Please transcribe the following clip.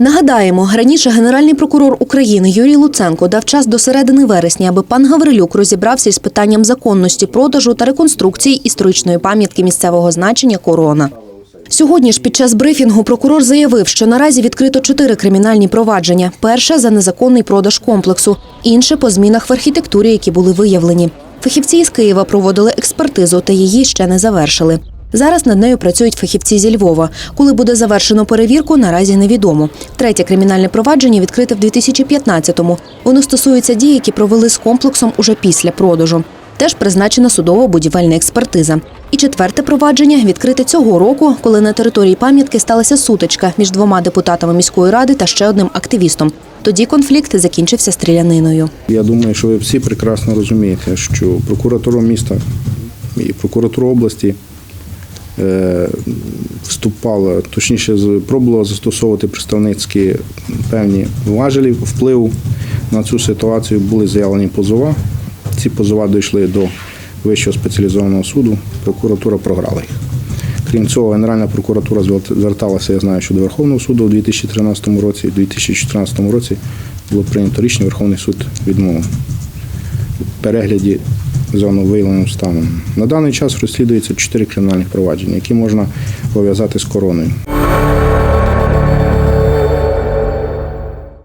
Нагадаємо, раніше генеральний прокурор України Юрій Луценко дав час до середини вересня, аби пан Гаврилюк розібрався із питанням законності продажу та реконструкції історичної пам'ятки місцевого значення Корона. Сьогодні ж під час брифінгу прокурор заявив, що наразі відкрито чотири кримінальні провадження: перше за незаконний продаж комплексу, інше по змінах в архітектурі, які були виявлені. Фахівці із Києва проводили експертизу, та її ще не завершили. Зараз над нею працюють фахівці зі Львова. Коли буде завершено перевірку, наразі невідомо. Третє кримінальне провадження відкрите в 2015-му. Воно стосується дій, які провели з комплексом уже після продажу. Теж призначена судово-будівельна експертиза. І четверте провадження відкрите цього року, коли на території пам'ятки сталася сутичка між двома депутатами міської ради та ще одним активістом. Тоді конфлікт закінчився стріляниною. Я думаю, що ви всі прекрасно розумієте, що прокуратура міста і прокуратура області вступала, точніше, пробувала застосовувати представницькі певні важелі впливу на цю ситуацію. Були заявлені позова. Ці позова дійшли до Вищого спеціалізованого суду. Прокуратура програла їх. Крім цього, Генеральна прокуратура зверталася, я знаю, що до Верховного суду у 2013 році, у 2014 році було прийнято рішення Верховний суд відмовив у перегляді зону виявленим станом. На даний час розслідується чотири кримінальних провадження, які можна пов'язати з короною.